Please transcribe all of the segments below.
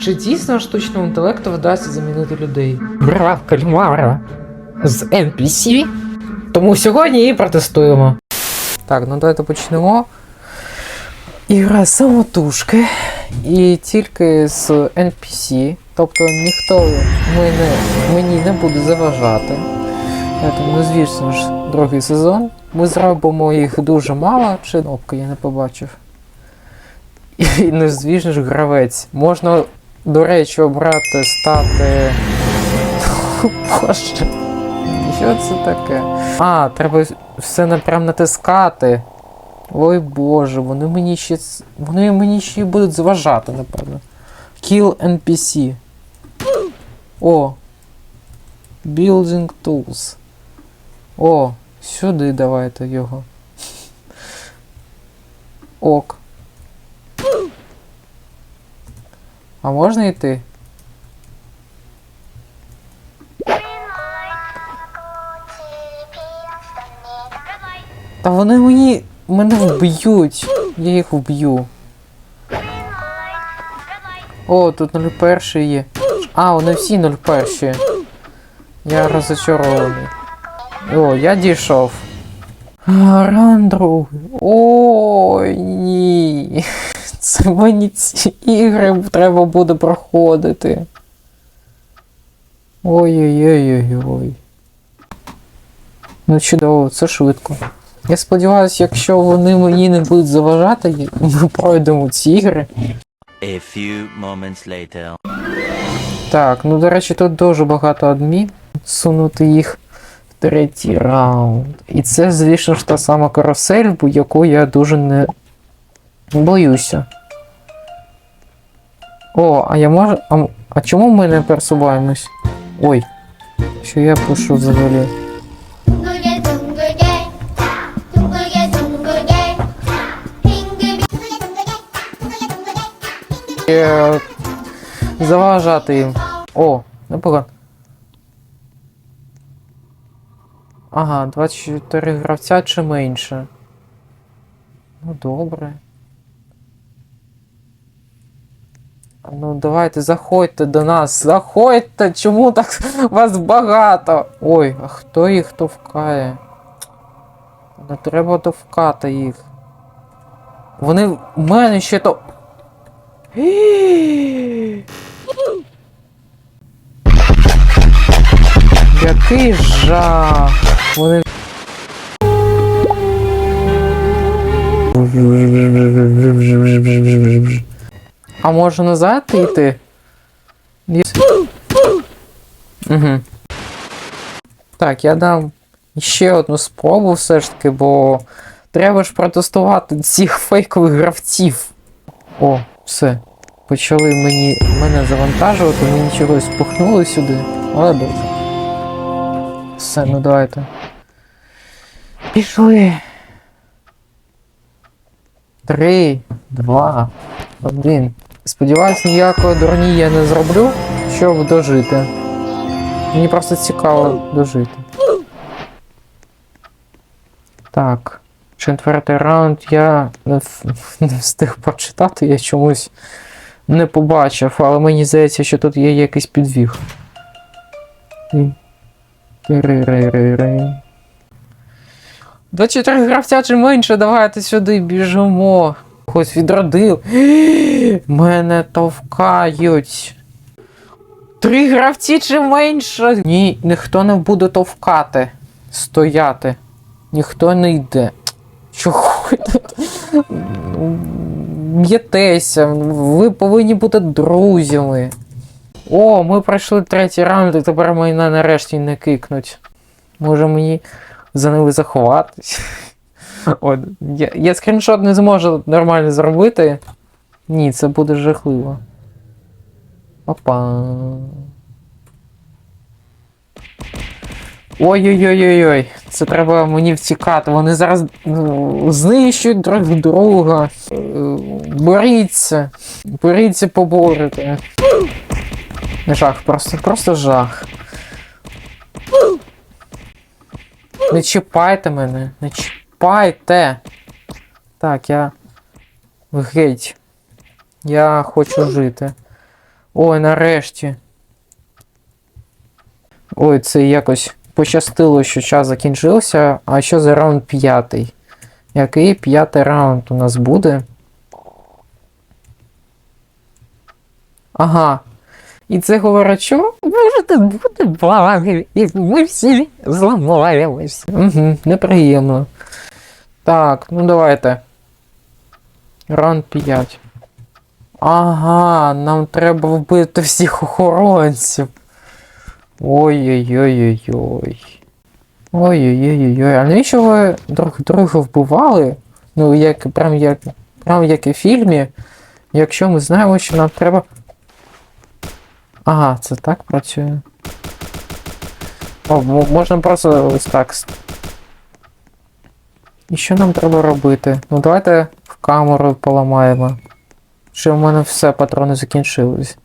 Чи дійсно штучному інтелекту вдасться замінити людей? Гра в кальмара з NPC. Тому сьогодні її протестуємо. Так, ну давайте почнемо. Ігра самотужки. І тільки з NPC. Тобто ніхто мене, мені не буде заважати. Тому, ну, звісно ж, другий сезон. Ми зробимо їх дуже мало, чи кнопки я не побачив. І, ну, звісно ж, гравець. Можна, до речі, обрати стати. Боже. Що це таке? А, треба все напрям натискати. Ой боже, вони мені ще. Вони мені ще й будуть зважати, напевно. Kill NPC. О. Building Tools. О, сюди давайте його. Ок. А можна йти? Та вони мені. мене вб'ють. Я їх вб'ю. О, тут 01 є. А, вони всі 01. Я розочарований. О, я дійшов. Ран другий. Ой, ні. Це мені ці ігри треба буде проходити. Ой-ой-ой-ой-ой. Ну чудово, це швидко. Я сподіваюся, якщо вони мені не будуть заважати, ми пройдемо ці ігри. A few moments later. Так, ну до речі, тут дуже багато адмін. Сунути їх в третій раунд. І це, звісно ж, та сама карусель, бо яку я дуже не Боюся. О, а я можу... А, а чому ми не пересуваємось? Ой, що я пишу взагалі? Е, заважати їм. О, ну, непогано. Ага, 24 гравця чи менше. Ну добре. Ну, давайте, заходьте до нас, заходьте! Чому так вас багато? Ой, а хто їх товкає? Не треба товкати їх. Вони в мене ще то. Який жах! Вони. А може назад йти? Угу. Так, я дам ще одну спробу все ж таки, бо треба ж протестувати цих фейкових гравців. О, все. Почали мені мене завантажувати, мені чогось пухнули сюди, але добре. Все, ну давайте. Пішли. Три, два, один. Сподіваюсь, ніякої дурні я не зроблю, щоб дожити. Мені просто цікаво дожити. Так. Четвертий раунд я не, не встиг прочитати, я чомусь не побачив, але мені здається, що тут є якийсь підвіг. Тири-ри-ри-ри. 24 гравця чи менше, давайте сюди біжимо. Хтось відродив. Мене товкають. Три гравці чи менше. Ні, ніхто не буде товкати. Стояти. Ніхто не йде. Чого? Б'єтеся, ви повинні бути друзями. О, ми пройшли третій раунд, і тепер мене нарешті не кикнуть. Може мені за ними заховатись. От, я, я скріншот не зможу нормально зробити. Ні, це буде жахливо. Опа. Ой-ой-ой-ой-ой, це треба мені втікати. Вони зараз ну, знищують друг друга. Е, Боріться. Боріться поборити. Жах, просто, просто жах. Не чіпайте мене, не чіпайте. Так, я. Геть. Я хочу жити. Ой, нарешті. Ой, це якось пощастило, що час закінчився. А що за раунд п'ятий? Який п'ятий раунд у нас буде? Ага. І це говорить, що можете бути благи, і ми всі зламаємось. Угу, неприємно. Так, ну давайте. Раунд 5. Ага, нам треба вбити всіх охоронців. Ой-ой-ой-ой-ой. Ой-ой-ой-ой. А навіщо ви друг друга вбивали? Ну, як прям як. Прям як і в фільмі. Якщо ми знаємо, що нам треба. Ага, це так працює. О, можна просто ось так. І що нам треба робити? Ну давайте в камеру поламаємо. Що в мене все, патрони закінчились.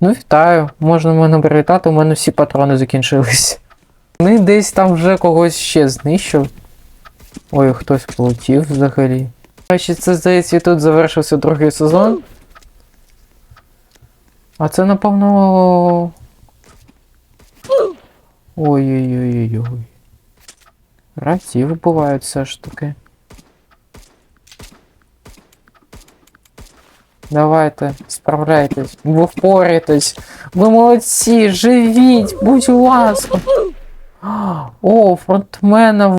Ну, вітаю. Можна мене привітати, у мене всі патрони закінчились. Ну десь там вже когось ще знищив. Ой, хтось полетів взагалі. Речі, це здається, і тут завершився другий сезон. А це, напевно. Ой-ой-ой-ой-ой. Бувають все ж таки. Давайте, справляйтесь, ви впораєтесь. Ви молодці, живіть, будь ласка. О, фронтмена.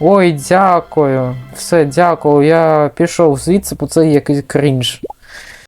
Ой, дякую. Все, дякую. Я пішов звідси, бо це якийсь крінж.